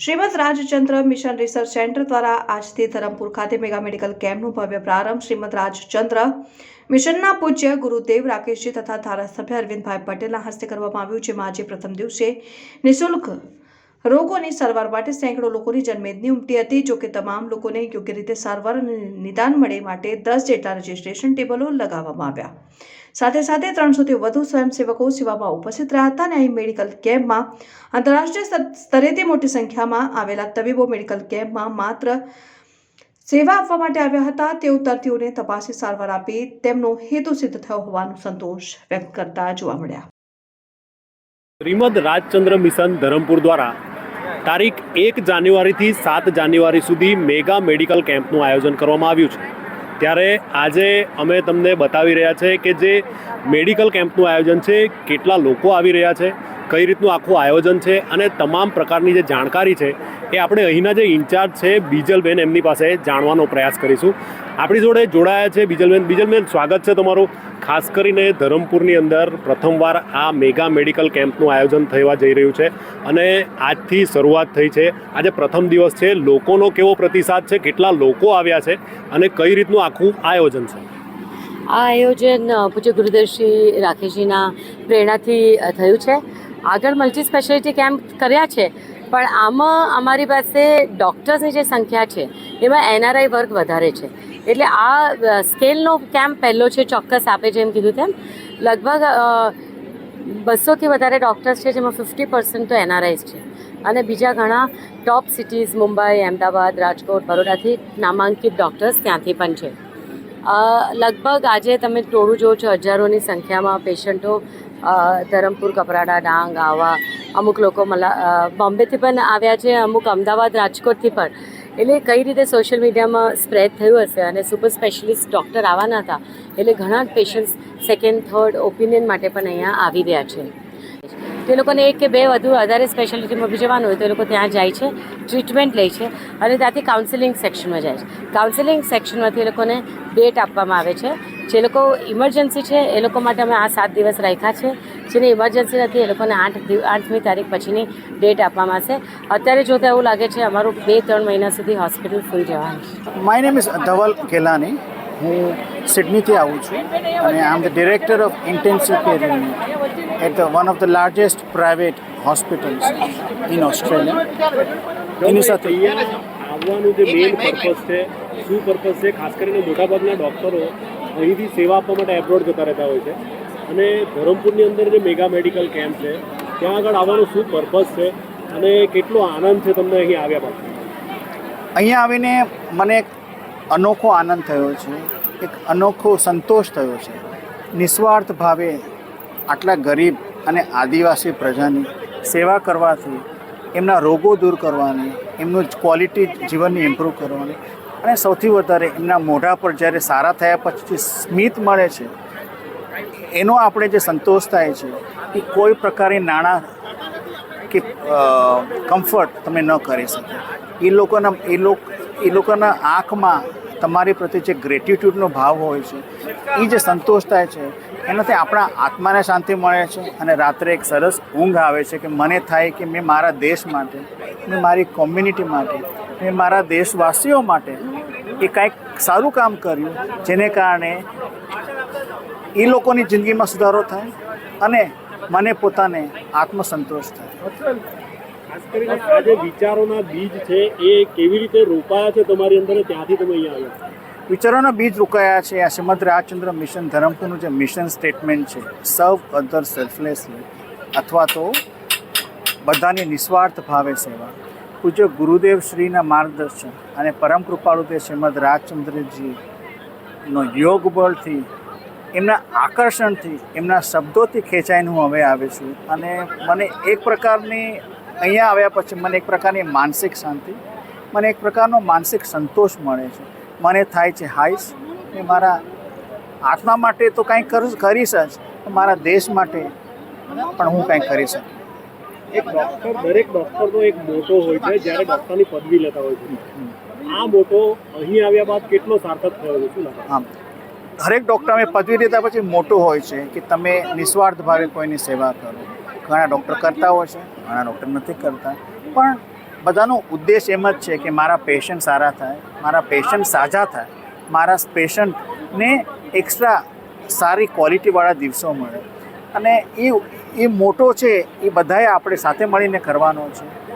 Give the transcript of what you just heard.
Shrimad Rajchandra mission research centre દ્વારા આજથી ધરમપુર ખાતે મેગા મેડિકલ કેમ્પનું ભવ્ય પ્રારંભ શ્રીમદ રાજચંદ્ર મિશનના પૂજ્ય ગુરુદેવ રાકેશજી તથા ધારાસભ્ય અરવિંદભાઈ પટેલના હસ્તે કરવામાં આવ્યું, જેમાં આજે પ્રથમ દિવસે નિઃશુલ્ક રોગોની સારવાર માટે સેંકડો લોકોની જનમેદની ઉમટી હતી. જોકે તમામ લોકોને યોગ્ય રીતે સારવાર અને નિદાન મળે માટે દસ જેટલા રજીસ્ટ્રેશન ટેબલો લગાવવામાં આવ્યા. સાથે સાથે ત્રણસોથી વધુ સ્વયંસેવકો સેવામાં ઉપસ્થિત રહ્યા હતા અને અહીં મેડિકલ કેમ્પમાં આંતરરાષ્ટ્રીય સ્ત- સ્તરેથી મોટી સંખ્યામાં આવેલા તબીબો મેડિકલ કેમ્પમાં માત્ર સેવા આપવા માટે આવ્યા હતા. તેઓ દર્દીઓને તપાસી સારવાર આપી તેમનો હેતુ સિદ્ધ થયો હોવાનો સંતોષ વ્યક્ત કરતા જોવા મળ્યા. શ્રીમદ રાજચંદ્ર મિશન ધરમપુર દ્વારા તારીખ એક જાન્યુઆરીથી સાત જાન્યુઆરી સુધી મેગા મેડિકલ કેમ્પનું આયોજન કરવામાં આવ્યું છે. ત્યારે આજે અમે તમને બતાવી રહ્યા છે કે જે મેડિકલ કેમ્પનું આયોજન છે, કેટલા લોકો આવી રહ્યા છે, કઈ રીતનું આખું આયોજન છે અને તમામ પ્રકારની જે જાણકારી છે એ આપણે અહીંના જે ઇન્ચાર્જ છે, બીજલબેન એમની પાસે જાણવાનો પ્રયાસ કરીશું. આપણી જોડે જોડાયા છે બીજલબેન. બીજલબેન, સ્વાગત છે તમારું. ખાસ કરીને ધરમપુરની અંદર પ્રથમવાર આ મેગા મેડિકલ કેમ્પનું આયોજન થવા જઈ રહ્યું છે અને આજથી શરૂઆત થઈ છે. આજે પ્રથમ દિવસ છે. લોકોનો કેવો પ્રતિસાદ છે? કેટલા લોકો આવ્યા છે? અને કઈ રીતનું આખું આયોજન છે? આ આયોજન પૂજ્ય ગુરુદેવશ્રી રાકેશજીના પ્રેરણાથી થયું છે. આગળ મલ્ટી સ્પેશિયાલિટી કેમ્પ કર્યા છે, પણ આમાં અમારી પાસે ડૉક્ટર્સની જે સંખ્યા છે, એમાં એનઆરઆઈ વર્ગ વધારે છે. એટલે આ સ્કેલનો કેમ્પ પહેલો છે, ચોક્કસ આપે છે એમ કીધું તેમ. લગભગ બસોથી વધારે ડૉક્ટર્સ છે, જેમાં ફિફ્ટી પર્સન્ટ તો એનઆરઆઈસ છે. અને બીજા ઘણા ટોપ સિટીઝ મુંબઈ, અમદાવાદ, રાજકોટ બરોડાથી નામાંકિત ડૉક્ટર્સ ત્યાંથી પણ છે. લગભગ આજે તમે ટોળું જુઓ છો, હજારોની સંખ્યામાં પેશન્ટો ધરમપુર, કપરાડા, ડાંગ આવા અમુક લોકો મલા બોમ્બેથી પણ આવ્યા છે, અમુક અમદાવાદ, રાજકોટથી પણ. એટલે કઈ રીતે સોશિયલ મીડિયામાં સ્પ્રેડ થયું હશે અને સુપર સ્પેશિયલિસ્ટ ડૉક્ટર આવવાના હતા? એટલે ઘણા પેશન્ટ્સ સેકન્ડ થર્ડ ઓપિનિયન માટે પણ અહીંયા આવી રહ્યા છે. તે લોકોને એક કે બે વધુ વધારે સ્પેશિયાલિટીમાં બી જવાનું હોય તો એ લોકો ત્યાં જાય છે ટ્રીટમેન્ટ લે છે અને ત્યાંથી કાઉન્સેલિંગ સેક્શનમાં જાય છે. કાઉન્સેલિંગ સેક્શનમાંથી એ લોકોને ડેટ આપવામાં આવે છે. જે લોકો ઇમરજન્સી છે, એ લોકો માટે અમે આ સાત દિવસ રાખ્યા છે. જેને ઇમરજન્સી નથી એ લોકોને આઠ આઠમી તારીખ પછીની ડેટ આપવામાં આવશે. અત્યારે જોતાં એવું લાગે છે અમારું બે ત્રણ મહિના સુધી હોસ્પિટલ ફૂલ જવાનું my name is Dhaval Kelani. હું સિડનીથી આવું છું અને I am the director of intensive care unit at the one of the largest private hospitals in Australia એની સાથે આવવાનું જે મેઇન પર્પઝ છે શું પર્પઝ છે? ખાસ કરીને મોટાભાગના ડૉક્ટરો અહીંથી સેવા આપવા માટે એબ્રોડ જતા રહેતા હોય છે. અને ધરમપુરની અંદર જે મેગા મેડિકલ કેમ્પ છે, ત્યાં આગળ આવવાનો શું પર્પઝ છે અને કેટલો આનંદ છે તમને અહીં આવ્યા બાદ અહીંયા આવીને મને એક અનોખો આનંદ થયો છે, એક અનોખો સંતોષ થયો છે. નિસ્વાર્થ ભાવે આટલા ગરીબ અને આદિવાસી પ્રજાની સેવા કરવાથી, એમના રોગો દૂર કરવાની, એમનું ક્વોલિટી જીવનની ઇમ્પ્રૂવ કરવાની અને સૌથી વધારે એમના મોઢા પર જ્યારે સારા થયા પછી સ્મિત મળે છે એનો આપણે જે સંતોષ થાય છે એ કોઈ પ્રકારની નાણાં કે કમ્ફર્ટ તમે ન કરી શકો. એ લોકોના, એ લોક, એ લોકોના આંખમાં તમારી પ્રત્યે જે ગ્રેટિટ્યૂડનો ભાવ હોય છે, એ જે સંતોષ થાય છે, એનાથી આપણા આત્માને શાંતિ મળે છે અને રાત્રે એક સરસ ઊંઘ આવે છે કે મને થાય કે મેં મારા દેશ માટે, મેં મારી કોમ્યુનિટી માટે, મેં મારા દેશવાસીઓ માટે એ કાંઈક સારું કામ કર્યું, જેને કારણે એ લોકોની જિંદગીમાં સુધારો થાય અને મને પોતાને આત્મસંતોષ થાય. ખાસ કરીને આ જે વિચારોના બીજ છે એ કેવી રીતે રોપાયા છે તમારી અંદર ત્યાંથી તમે અહીંયા આવ્યા? વિચારોના બીજ રોકાયા છે. આ શ્રીમદ રાજચંદ્ર મિશન ધરમપુરનું જે મિશન સ્ટેટમેન્ટ છે સર્વ અધર સેલ્ફલેસલી અથવા તો બધાની નિસ્વાર્થ ભાવે સેવા. પૂજ્ય ગુરુદેવ શ્રીના માર્ગદર્શન અને પરમ કૃપાળુ તે શ્રીમદ રાજચંદ્રજીનો યોગ બળથી એમના આકર્ષણથી એમના શબ્દોથી ખેંચાઈને હું હવે આવે છું. અને મને એક પ્રકારની અહીંયા આવ્યા પછી મને એક પ્રકારની માનસિક શાંતિ મને એક પ્રકારનો માનસિક સંતોષ મળે છે. મને થાય છે હાઈસ. કે મારા આત્મા માટે તો કંઈ કરું કરીશ જ મારા દેશ માટે પણ હું કંઈ કરી શકું. એક ડૉક્ટર દરેક ડૉક્ટરનો એક મોટો હોય છે જ્યારે ડૉક્ટરની પદવી લેતા હોય છે. આ મોટો અહીં આવ્યા બાદ કેટલો સાર્થક થયો છે શું દરેક ડૉક્ટર પદવી લીધા પછી મોટું હોય છે કે તમે નિસ્વાર્થ ભાવે કોઈની સેવા કરો. ઘણા ડૉક્ટર કરતા હોય છે, ઘણા ડૉક્ટર નથી કરતા. પણ બધાનો ઉદ્દેશ એમ જ છે કે મારા પેશન્ટ સારા થાય, મારા પેશન્ટ સાજા થાય, મારા પેશન્ટને એક્સ્ટ્રા સારી ક્વોલિટીવાળા દિવસો મળે. અને એ એ મોટો છે, એ બધાએ આપણે સાથે મળીને કરવાનો છે.